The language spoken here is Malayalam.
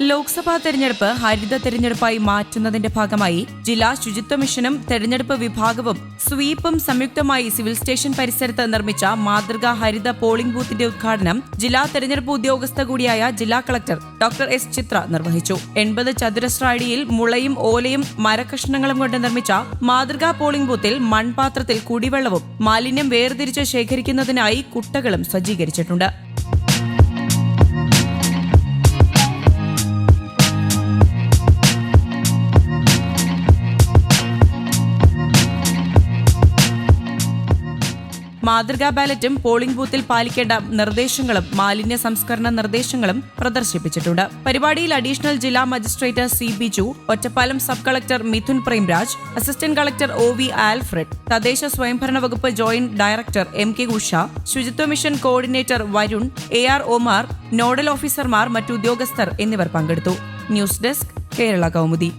ലോക്സഭാ തെരഞ്ഞെടുപ്പ് ഹരിത തെരഞ്ഞെടുപ്പായി മാറ്റുന്നതിന്റെ ഭാഗമായി ജില്ലാ ശുചിത്വ മിഷനും തെരഞ്ഞെടുപ്പ് വിഭാഗവും സ്വീപ്പും സംയുക്തമായി സിവിൽ സ്റ്റേഷൻ പരിസരത്ത് നിർമ്മിച്ച മാതൃകാ ഹരിത പോളിംഗ് ബൂത്തിന്റെ ഉദ്ഘാടനം ജില്ലാ തെരഞ്ഞെടുപ്പ് ഉദ്യോഗസ്ഥ കൂടിയായ ജില്ലാ കളക്ടർ ഡോക്ടർ എസ് ചിത്ര നിർവഹിച്ചു. എൺപത് ചതുരശ്ര അടിയിൽ മുളയും ഓലയും മരകഷ്ണങ്ങളും കൊണ്ട് നിർമ്മിച്ച മാതൃകാ പോളിംഗ് ബൂത്തിൽ മൺപാത്രത്തിൽ കുടിവെള്ളവും മാലിന്യം വേർതിരിച്ച് ശേഖരിക്കുന്നതിനായി കുട്ടകളും സജ്ജീകരിച്ചിട്ടുണ്ട്. മാതൃകാ ബാലറ്റും പോളിംഗ് ബൂത്തിൽ പാലിക്കേണ്ട നിർദ്ദേശങ്ങളും മാലിന്യ സംസ്കരണ നിർദ്ദേശങ്ങളും പ്രദർശിപ്പിച്ചിട്ടുണ്ട്. പരിപാടിയിൽ അഡീഷണൽ ജില്ലാ magistrate C Biju Ottapalam sub collector Mithun Premraj assistant collector O V Alfred തദ്ദേശ സ്വയംഭരണ വകുപ്പ് joint director M K Usha ശുചിത്വ mission coordinator Varun A R Omar nodal ഓഫീസർമാർ മറ്റു ഉദ്യോഗസ്ഥർ എന്നിവർ പങ്കെടുത്തു. News desk Kerala Kaumudi.